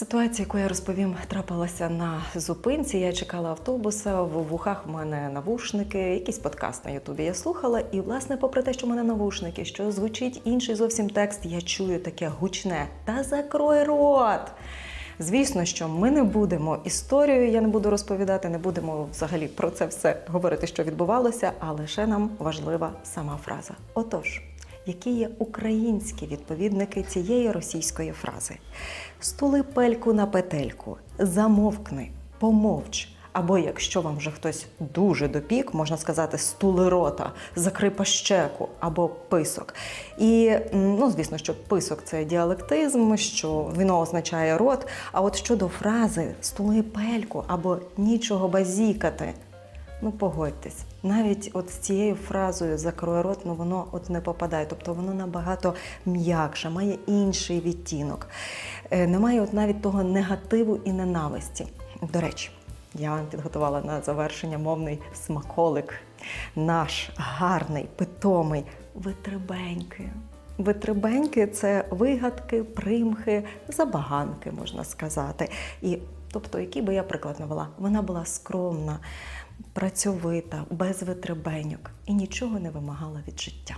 Ситуація, яку я розповім, трапилася на зупинці. Я чекала автобуса. В вухах в мене навушники, якийсь подкаст на Ютубі я слухала. І, власне, попри те, що в мене навушники, що звучить інший зовсім текст, я чую таке гучне. Та закрой рот! Звісно, що ми не будемо історію, я не буду розповідати, не будемо взагалі про це все говорити, що відбувалося, а лише нам важлива сама фраза. Отож, які є українські відповідники цієї російської фрази: стули пельку на петельку, замовкни, помовч. Або якщо вам вже хтось дуже допік, можна сказати стули рота, закрий пащеку або писок. І ну, звісно, що писок це діалектизм, що віно означає рот. А от щодо фрази стули пельку або нічого базікати, ну погодьтесь, навіть от з цією фразою закрой рот, ну воно от не попадає. Тобто воно набагато м'якше, має інший відтінок. Е, Немає от навіть того негативу і ненависті. До речі. Я вам підготувала на завершення мовний смаколик. Наш гарний, питомий витребеньки. Витребеньки це вигадки, примхи, забаганки, можна сказати. І тобто, який би я приклад навела, вона була скромна, працьовита, без витребеньок і нічого не вимагала від життя.